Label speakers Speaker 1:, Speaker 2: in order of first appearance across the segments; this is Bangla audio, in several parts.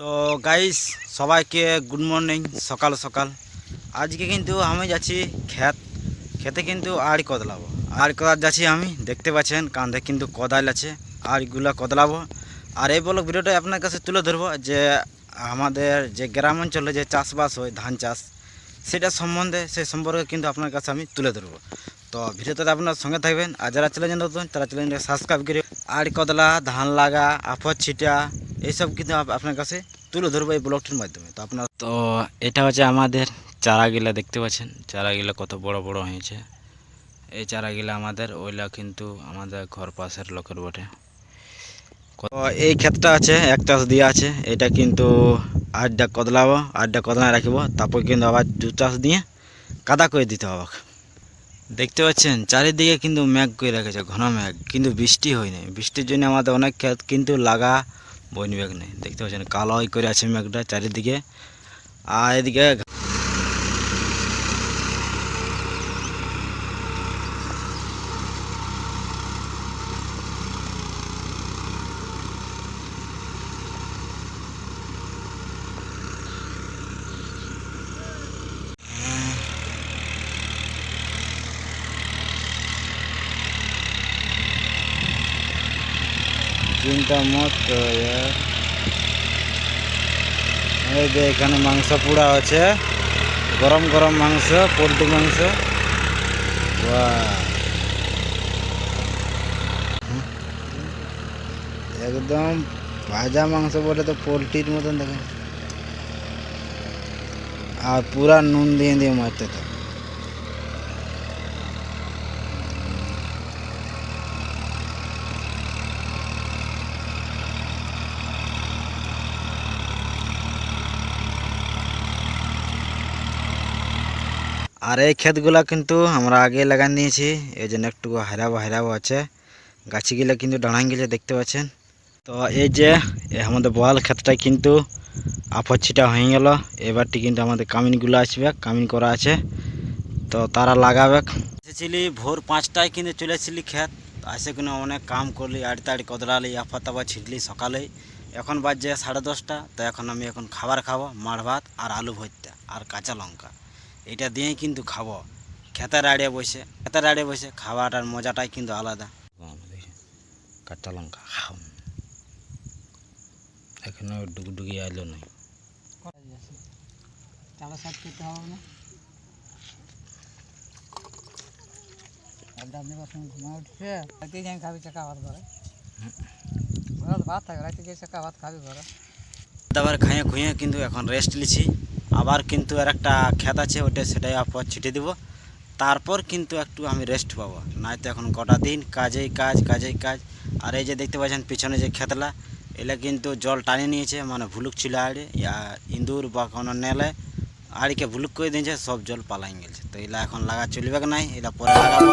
Speaker 1: তো গাইস সবাইকে গুড মর্নিং সকাল সকাল। আজকে কিন্তু আমি যাচ্ছি ক্ষেত। খেতে কিন্তু আড় কদলাবো। আর কদার যাচ্ছি আমি, দেখতে পাচ্ছেন, কাঁধে কিন্তু কদাল আছে, আড়গুলো কদলাবো। আর এই বলক ভিডিওটা আপনার কাছে তুলে ধরবো যে আমাদের যে গ্রাম অঞ্চলে যে চাষবাস হয়, ধান চাষ, সেটা সম্বন্ধে সেই সম্পর্কে কিন্তু আপনার কাছে আমি তুলে ধরবো। তো ভিডিওতে আপনার সঙ্গে থাকবেন, আর যারা চ্যানেল নতুন, তারা চ্যানেলটা সাবস্ক্রাইব করে, আড় কদলা, ধান লাগা, আফত ছিটা এইসব কিন্তু আপনার কাছে তুলে ধরবো এই ব্লকটির মাধ্যমে। তো আপনার তো এটা হচ্ছে আমাদের চারাগুলা দেখতে পাচ্ছেন? চারাগুলা কত বড় বড় হয়েছে। এই চারাগুলা আমাদের ওইলা কিন্তু আমাদের ঘর পাশের লোকের বটে। এই ক্ষেতটা আছে এক চাষ দিয়ে আছে। এটা কিন্তু আটটা কদলাবো আটটা কদলা রাখব। তারপর কিন্তু আবার দু চাষ দিয়ে কাদা করে দিতে হবে। দেখতে পাচ্ছেন? চারিদিকে কিন্তু মেঘ করে রেখেছে ঘন মেঘ। কিন্তু বৃষ্টি হয়নি। বৃষ্টির জন্য আমাদের অনেক ক্ষেত কিন্তু লাগা বন মেঘ নেই। দেখতে পাচ্ছেন কালো হয়ে করে আছে মেঘটা চারিদিকে। আর এদিকে চিন্তা করো এই যে এখানে মাংস পুড়া আছে। গরম গরম মাংস, পোলট্রি মাংস। একদম ভাজা মাংস বলে তো পোলট্রির মতন দেখে আর পুরা নুন দিয়ে দিয়ে মারতে তো। আর এই ক্ষেতগুলা কিন্তু আমরা আগে লাগান দিয়েছি। এই জন্য একটু হারাবো হারাবো আছে। গাছিগুলো কিন্তু ডাঙাই গেছে দেখতে পাচ্ছেন। তো এই যে আমাদের বোয়াল ক্ষেতটা কিন্তু আফর ছিটা হয়ে গেল। এবারটি কিন্তু আমাদের কামিনগুলো আসবে, কামিন করা আছে। তো তারা লাগাবে। এসেছিলি ভোর পাঁচটায় কিন্তু চলে এসেছিলি ক্ষেত। আসে কিনা অনেক কাম করলি, আড়ি তাড়ি কদলালি আফা তাফা ছিটলি সকালেই এখন বাজছে সাড়ে দশটা, তো এখন আমি এখন খাবার খাব মাছ ভাত আর আলু ভর্তা আর কাঁচা লঙ্কা। এটা দিয়েই কিন্তু খাব। খেতের আড়িয়ে বসে খেতের আড়িয়ে বসে খাওয়াটার মজাটাই কিন্তু আলাদা। কাঁচা লঙ্কা খাও এখনও ডুগডুগি আইলো নাই।
Speaker 2: চালা করতে হবে না। আপনি বাসন ঘুমা উঠছে। রাতে যাই খাবি চাকা ভাত ঘরে ভাত থাকে রাতে গিয়ে চাকা ভাত খাবি ঘরে।
Speaker 1: খাইয়ে খুঁয়ে কিন্তু এখন রেস্ট নিছি। আবার কিন্তু আর একটা ক্ষেত আছে ওটা সেটাই আপর ছিটে দেবো। তারপর কিন্তু একটু আমি রেস্ট পাবো। নাই তো এখন গোটা দিন কাজেই কাজ কাজেই কাজ। আর এই যে দেখতে পাচ্ছেন পিছনে যে ক্ষেতলা এলা কিন্তু জল টানে নিয়েছে মানে ভুলুক ছিল আড়ে। ইয়া ইঁদুর বা কোনো নেলে আড়িকে ভুলুক করে দিয়েছে, সব জল পালাই গেছে। তো এলা এখন লাগা চলবে নাই, এলা পরে লাগাবো।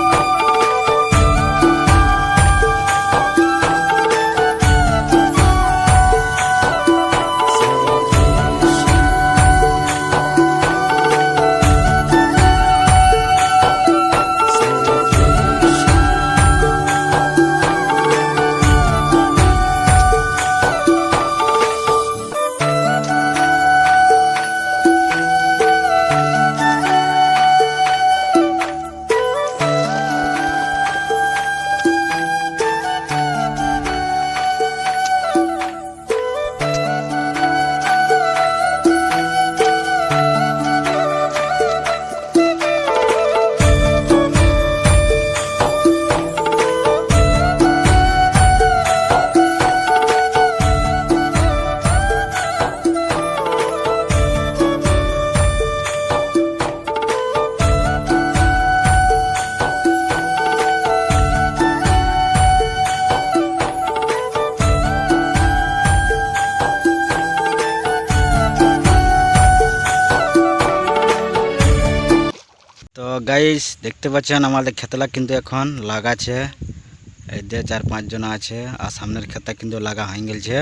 Speaker 1: তো গাইস দেখতে পাচ্ছেন আমাদের খেতলা কিন্তু এখন লাগাছে এই যে চার পাঁচ জন আছে, আর সামনের খেতা কিন্তু লাগা হয়ে গেছে